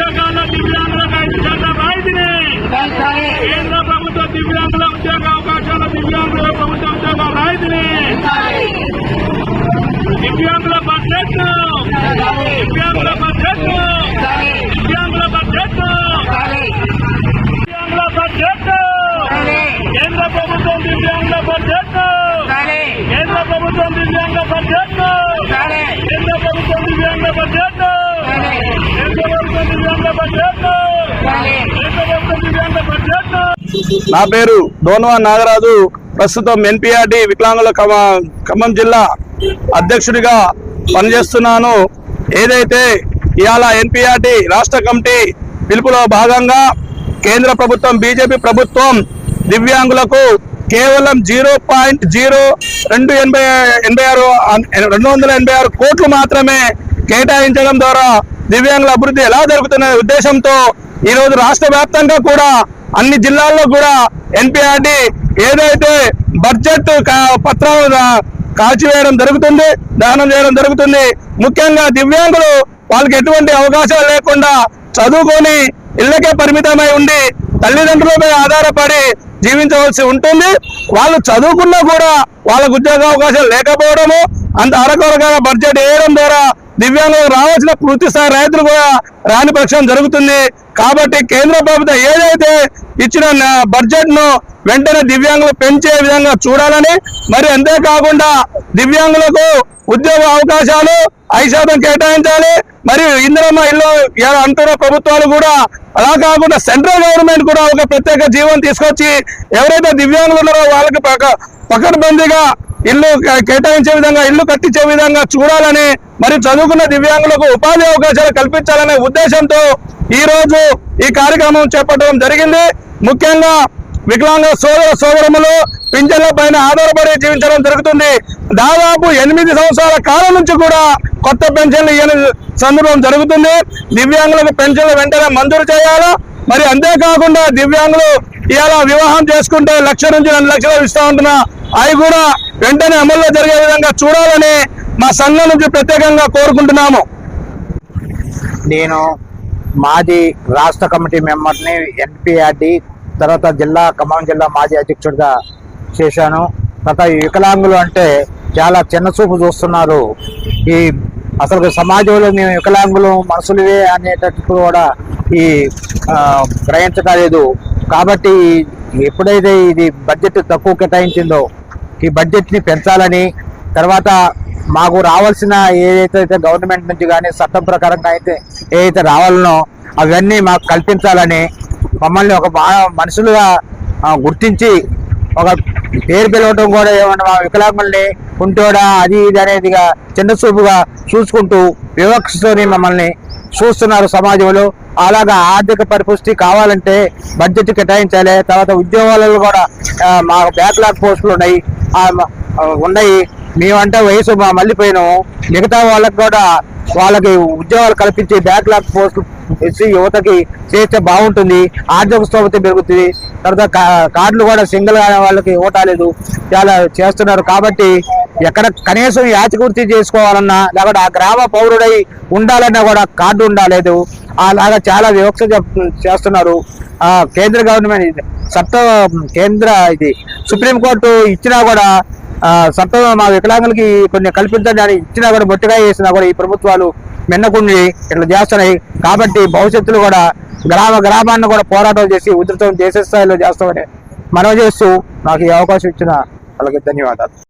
ఉద్యోగాల దివ్యాంగులకు ఐదు శాతం రాయితీని కేంద్ర ప్రభుత్వ దివ్యాంగుల ఉద్యోగ అవకాశాల దివ్యాంగుల ప్రభుత్వ ఉద్యోగాల రాయితీని దివ్యాంగుల బడ్జెట్. దివ్యాంగుల బడ్జెట్ దివ్యాంగుల బడ్జెట్ కేంద్ర ప్రభుత్వం దివ్యాంగుల బడ్జెట్ కేంద్ర ప్రభుత్వం దివ్యాంగ బడ్జెట్ కేంద్ర ప్రభుత్వం దివ్యాంగ బడ్జెట్ కేంద్ర ప్రభుత్వం దివ్యాంగ బడ్జెట్ కేంద్ర ప్రభుత్వం దివ్యాంగ బడ్జెట్ నా పేరు డోనవా నాగరాజు. ప్రస్తుతం ఎన్పిఆర్డి వికలాంగుల ఖమ్మం జిల్లా అధ్యక్షుడిగా పనిచేస్తున్నాను. ఏదైతే ఇవాళ ఎన్పిఆర్డి రాష్ట్ర కమిటీ పిలుపులో భాగంగా కేంద్ర ప్రభుత్వం బీజేపీ ప్రభుత్వం దివ్యాంగులకు కేవలం జీరో పాయింట్ జీరో రెండు ఎనభై ఎనభై ఆరు రెండు వందల ఎనభై ఆరు కోట్లు మాత్రమే కేటాయించడం ద్వారా దివ్యాంగుల అభివృద్ధి ఎలా జరుగుతున్న ఉద్దేశంతో ఈ రోజు రాష్ట్ర వ్యాప్తంగా కూడా అన్ని జిల్లాల్లో కూడా ఎన్పిఆర్డి ఏదైతే బడ్జెట్ పత్రాలు కాల్చివేయడం జరుగుతుంది దానం చేయడం జరుగుతుంది. ముఖ్యంగా దివ్యాంగులు వాళ్ళకి ఎటువంటి అవకాశాలు లేకుండా చదువుకొని ఇళ్ళకే పరిమితమై ఉండి తల్లిదండ్రులపై ఆధారపడి జీవించవలసి ఉంటుంది. వాళ్ళు చదువుకున్నా కూడా వాళ్ళకు ఉద్యోగ అవకాశాలు లేకపోవడము అంత అరకొరగా బడ్జెట్ వేయడం ద్వారా దివ్యాంగులకు రావాల్సిన పూర్తి స్థాయి రైతులు కూడా రాని పక్షం జరుగుతుంది. కాబట్టి కేంద్ర ప్రభుత్వం ఏదైతే ఇచ్చిన బడ్జెట్ను వెంటనే దివ్యాంగులు పెంచే విధంగా చూడాలని మరి అంతేకాకుండా దివ్యాంగులకు ఉద్యోగ అవకాశాలు ఐదు శాతం కేటాయించాలి. మరియు ఇందిరమ్మ ఇల్లు అంటున్న ప్రభుత్వాలు కూడా అలా కాకుండా సెంట్రల్ గవర్నమెంట్ కూడా ఒక ప్రత్యేక జీవనం తీసుకొచ్చి ఎవరైతే దివ్యాంగులు ఉన్నారో వాళ్ళకి పక పకడ్బందీగా ఇల్లు కేటాయించే విధంగా ఇల్లు కట్టించే విధంగా చూడాలని మరి చదువుకున్న దివ్యాంగులకు ఉపాధి అవకాశాలు కల్పించాలనే ఉద్దేశంతో ఈ రోజు ఈ కార్యక్రమం చేపట్టడం జరిగింది. ముఖ్యంగా వికలాంగ సోదర సోదరములు పింఛన్ల పైన ఆధారపడి జీవించడం జరుగుతుంది. దాదాపు ఎనిమిది సంవత్సరాల కాలం నుంచి కూడా కొత్త పెన్షన్లు ఇవ్వని సందర్భం జరుగుతుంది. దివ్యాంగులకు పెన్షన్లు వెంటనే మంజూరు చేయాలా? మరి అంతేకాకుండా దివ్యాంగులు ఇలా వివాహం చేసుకుంటే లక్ష నుంచి రెండు లక్షలు ఇస్తా ఉంటున్నా. అవి కూడా వెంటనే అమల్లో జరిగే విధంగా చూడాలని మా సంఘం నుంచి ప్రత్యేకంగా కోరుకుంటున్నాము. నేను మాజీ రాష్ట్ర కమిటీ మెంబర్ని ఎన్పిఆర్డి తర్వాత జిల్లా ఖమ్మం జిల్లా మాజీ అధ్యక్షుడిగా చేశాను. తర్వాత వికలాంగులు అంటే చాలా చిన్న చూపు చూస్తున్నారు. ఈ అసలు సమాజంలో మేము వికలాంగులు మనుషులవే అనేటట్టు కూడా ఈ ఆ, గ్రహించలేదు కాబట్టి ఎప్పుడైతే ఇది బడ్జెట్ తక్కువ కేటాయించిందో ఈ బడ్జెట్ని పెంచాలని తర్వాత మాకు రావాల్సిన ఏదైతే గవర్నమెంట్ నుంచి కానీ చట్టం ప్రకారంగా అయితే ఏదైతే రావాలనో అవన్నీ మాకు కల్పించాలని మమ్మల్ని ఒక మా- మనుషులుగా గుర్తించి ఒక పేరు పిలవటం కూడా ఏమన్నా మా వికలాంగుల్ని ఉంటోడా అది ఇది అనేదిగా చిన్న చూపుగా చూసుకుంటూ వివక్షతోని మమ్మల్ని చూస్తున్నారు సమాజంలో. అలాగా ఆర్థిక పరిపుష్టి కావాలంటే బడ్జెట్ కేటాయించాలి. తర్వాత ఉద్యోగాలలో కూడా మా బ్యాక్లాగ్ పోస్టులు ఉన్నాయి. ఉన్నాయి. మేమంటే వయసు మా మళ్ళీపోయినాము మిగతా వాళ్ళకి కూడా వాళ్ళకి ఉద్యోగాలు కల్పించి బ్యాక్లాగ్ పోస్టులు ఇచ్చి యువతకి చేస్తే బాగుంటుంది. ఆర్థిక స్తోమత పెరుగుతుంది. తర్వాత కా- కార్డులు కూడా సింగిల్గా వాళ్ళకి ఇవ్వటాలేదు చాలా చేస్తున్నారు. కాబట్టి ఎక్కడ కనీసం యాచకూర్తి చేసుకోవాలన్నా లేకపోతే ఆ గ్రామ పౌరుడై ఉండాలన్నా కూడా కార్డు ఉండాలేదు. అలాగా చాలా వివక్ష చేస్తున్నారు. ఆ కేంద్ర గవర్నమెంట్ చట్ట కేంద్ర ఇది సుప్రీంకోర్టు ఇచ్చినా కూడా ఆ, చట్టం మా వికలాంగులకి కొన్ని కల్పించడానికి ఇచ్చినా కూడా బొట్టుగా చేసినా కూడా ఈ ప్రభుత్వాలు మిన్నకుండి ఇట్లా చేస్తున్నాయి. కాబట్టి భవిష్యత్తులో కూడా గ్రామ గ్రామాన్ని కూడా పోరాటం చేసి ఉధృతం దేశ స్థాయిలో చేస్తామని మనవి చేస్తూ నాకు ఈ అవకాశం ఇచ్చిన వాళ్ళకి ధన్యవాదాలు.